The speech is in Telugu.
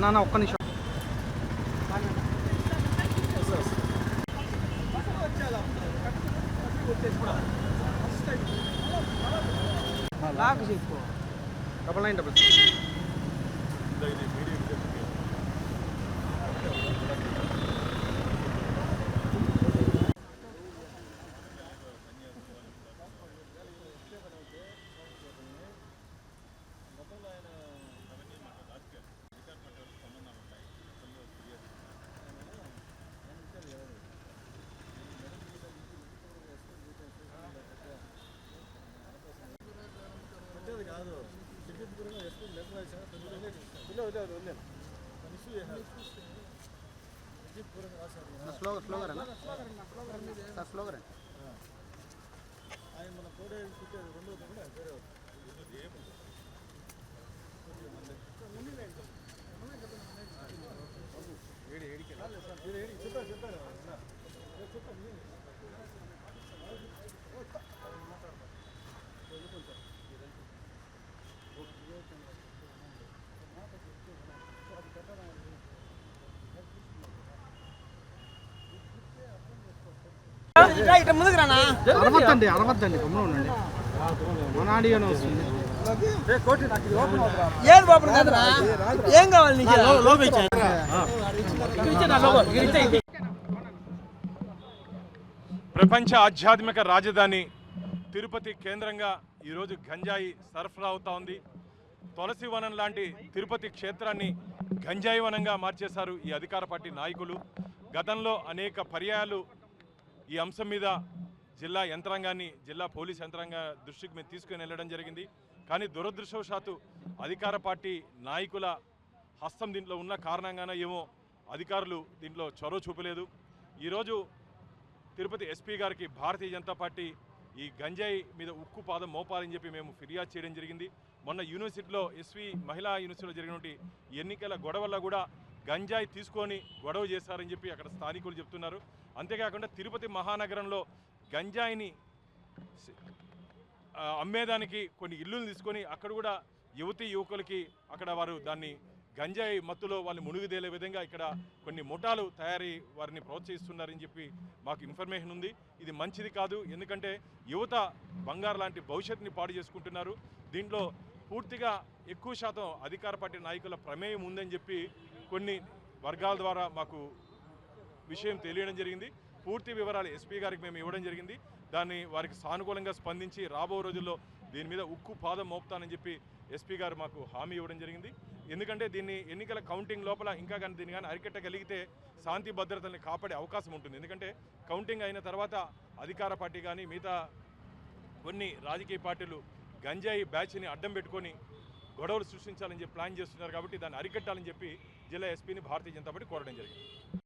నాన్న ఒక్క నిమిషం లాక్ చేసుకో డబల్ నైన్ డబల్ స్లోగా స్లోగా అరవద్దండి అరవద్దండి గమ్మున ఉండండి. మన ఆడియోనే వస్తుంది ఏది బాబు కాదురా? ఏం కావాలి నీకు? ప్రపంచ ఆధ్యాత్మిక రాజధాని తిరుపతి కేంద్రంగా ఈరోజు గంజాయి సరఫరా అవుతా ఉంది. తులసి వనం లాంటి తిరుపతి క్షేత్రాన్ని గంజాయి వనంగా మార్చేశారు ఈ అధికార పార్టీ నాయకులు. గతంలో అనేక పర్యాయాలు ఈ అంశం మీద జిల్లా యంత్రాంగాన్ని జిల్లా పోలీస్ యంత్రాంగ దృష్టికి మేము తీసుకుని వెళ్ళడం జరిగింది. కానీ దురదృష్టవశాత్తు అధికార పార్టీ నాయకుల హస్తం దీంట్లో ఉన్న కారణంగానే ఏమో అధికారులు దీంట్లో చొరవ చూపలేదు. ఈరోజు తిరుపతి ఎస్పీ గారికి భారతీయ జనతా పార్టీ ఈ గంజాయి మీద ఉక్కు పాదం మోపాలని చెప్పి మేము ఫిర్యాదు చేయడం జరిగింది. మొన్న యూనివర్సిటీలో ఎస్వి మహిళా యూనివర్సిటీలో జరిగినటువంటి ఎన్నికల గొడవల్లో కూడా గంజాయి తీసుకొని గొడవ చేశారని చెప్పి అక్కడ స్థానికులు చెప్తున్నారు. అంతేకాకుండా తిరుపతి మహానగరంలో గంజాయిని అమ్మేదానికి కొన్ని ఇల్లులు తీసుకొని అక్కడ కూడా యువతి యువకులకి అక్కడ వారు దాన్ని గంజాయి మత్తులో వాళ్ళు మునుగుదేలే విధంగా ఇక్కడ కొన్ని ముఠాలు తయారీ వారిని ప్రోత్సహిస్తున్నారని చెప్పి మాకు ఇన్ఫర్మేషన్ ఉంది. ఇది మంచిది కాదు. ఎందుకంటే యువత బంగారు లాంటి భవిష్యత్తుని పాడు చేసుకుంటున్నారు. దీంట్లో పూర్తిగా ఎక్కువ శాతం అధికార పార్టీ నాయకుల ప్రమేయం ఉందని చెప్పి కొన్ని వర్గాల ద్వారా మాకు విషయం తెలియడం జరిగింది. పూర్తి వివరాలు ఎస్పీ గారికి మేము ఇవ్వడం జరిగింది. దాన్ని వారికి సానుకూలంగా స్పందించి రాబో రోజుల్లో దీని మీద ఉక్కు పాదం మోపుతానని చెప్పి ఎస్పీ గారు మాకు హామీ ఇవ్వడం జరిగింది. ఎందుకంటే దీన్ని ఎన్నికల కౌంటింగ్ లోపల ఇంకా కానీ దీన్ని కానీ అరికట్టగలిగితే శాంతి భద్రతల్ని కాపాడే అవకాశం ఉంటుంది. ఎందుకంటే కౌంటింగ్ అయిన తర్వాత అధికార పార్టీ కానీ మిగతా కొన్ని రాజకీయ పార్టీలు గంజాయి బ్యాచ్ని అడ్డం పెట్టుకొని గొడవలు సృష్టించాలని చెప్పి ప్లాన్ చేస్తున్నారు కాబట్టి దాన్ని అరికట్టాలని చెప్పి జిల్లా ఎస్పీని భారతీయ జనతా పార్టీ కోరడం జరిగింది.